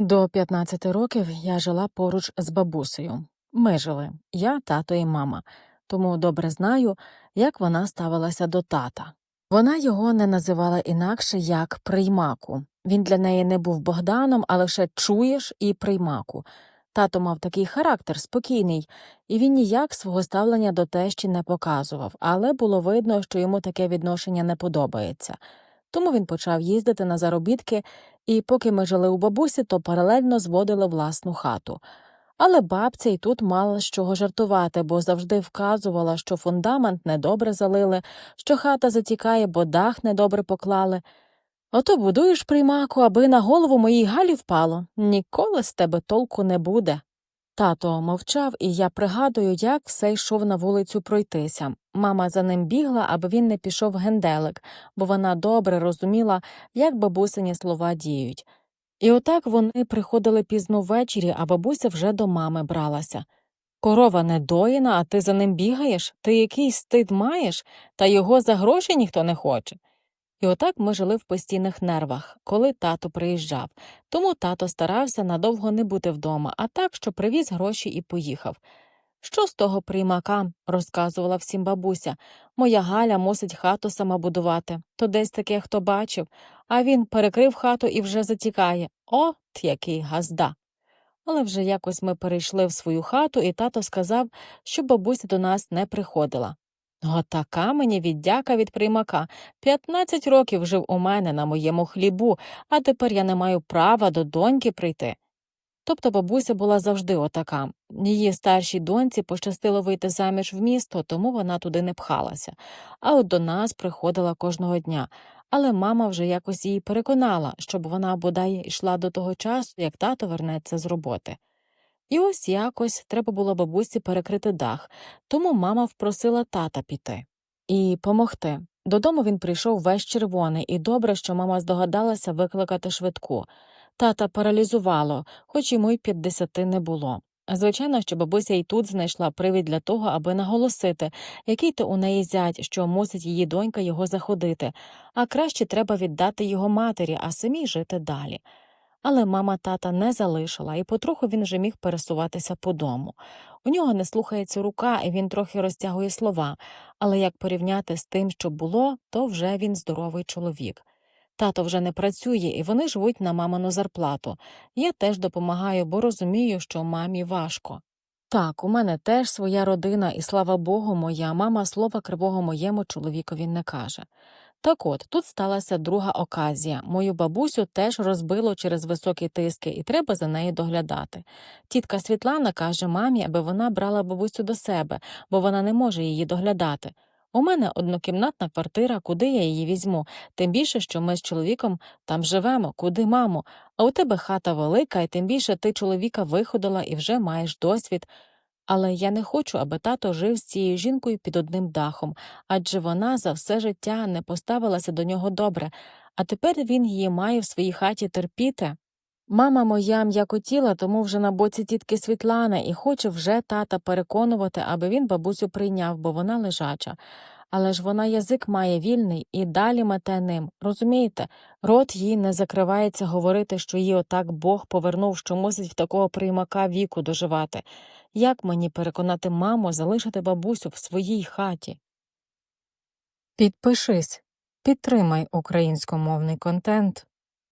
До 15 років я жила поруч з бабусею. Ми жили я, тато і мама, тому добре знаю, як вона ставилася до тата. Вона його не називала інакше як приймаку. Він для неї не був Богданом, а лише чуєш і приймаку. Тато мав такий характер спокійний, і він ніяк свого ставлення до тещі не показував, але було видно, що йому таке відношення не подобається. Тому він почав їздити на заробітки, і поки ми жили у бабусі, то паралельно зводили власну хату. Але бабця й тут мала з чого жартувати, бо завжди вказувала, що фундамент недобре залили, що хата затікає, бо дах недобре поклали. Ото будуєш приймаку, аби на голову моїй Галі впало. Ніколи з тебе толку не буде. Тато мовчав, і я пригадую, як все йшов на вулицю пройтися. Мама за ним бігла, аби він не пішов генделик, бо вона добре розуміла, як бабусині слова діють. І отак вони приходили пізно ввечері, а бабуся вже до мами бралася. Корова не доїна, а ти за ним бігаєш? Ти який стид маєш, та його за гроші ніхто не хоче. І отак ми жили в постійних нервах, коли тато приїжджав. Тому тато старався надовго не бути вдома, а так, що привіз гроші і поїхав. Що з того приймака, розказувала всім бабуся. Моя Галя мусить хату сама будувати. То десь таке хто бачив, а він перекрив хату і вже затікає. От який газда. Але вже якось ми перейшли в свою хату, і тато сказав, що бабуся до нас не приходила. Отака мені віддяка від приймака. П'ятнадцять років жив у мене на моєму хлібу, а тепер я не маю права до доньки прийти. Тобто бабуся була завжди отака. Її старшій доньці пощастило вийти заміж в місто, тому вона туди не пхалася, а от до нас приходила кожного дня. Але мама вже якось її переконала, щоб вона бодай йшла до того часу, як тато вернеться з роботи. І ось якось треба було бабусі перекрити дах, тому мама впросила тата піти і помогти. Додому він прийшов весь червоний, і добре, що мама здогадалася викликати швидку. Тата паралізувало, хоч йому й п'ятдесяти не було. Звичайно, що бабуся й тут знайшла привід для того, аби наголосити, який то у неї зять, що мусить її донька його заходити, а краще треба віддати його матері, а самій жити далі. Але мама тата не залишила, і потроху він вже міг пересуватися по дому. У нього не слухається рука, і він трохи розтягує слова, але як порівняти з тим, що було, то вже він здоровий чоловік. Тато вже не працює, і вони живуть на мамину зарплату. Я теж допомагаю, бо розумію, що мамі важко. Так, у мене теж своя родина, і слава Богу, моя мама слова кривого моєму чоловікові не каже. Так от тут сталася друга оказія. Мою бабусю теж розбило через високі тиски, і треба за нею доглядати. Тітка Світлана каже мамі, аби вона брала бабусю до себе, бо вона не може її доглядати. У мене однокімнатна квартира, куди я її візьму, тим більше, що ми з чоловіком там живемо, куди мамо, а у тебе хата велика, і тим більше ти чоловіка виходила і вже маєш досвід. Але я не хочу, аби тато жив з цією жінкою під одним дахом, адже вона за все життя не поставилася до нього добре, а тепер він її має в своїй хаті терпіти. Мама моя м'якотіла, тому вже на боці тітки Світлани і хоче вже тата переконувати, аби він бабусю прийняв, бо вона лежача. Але ж вона язик має вільний і далі мете ним. Розумієте, рот їй не закривається говорити, що її отак Бог повернув, що мусить в такого приймака віку доживати. Як мені переконати маму залишити бабусю в своїй хаті? Підпишись, підтримай українськомовний контент.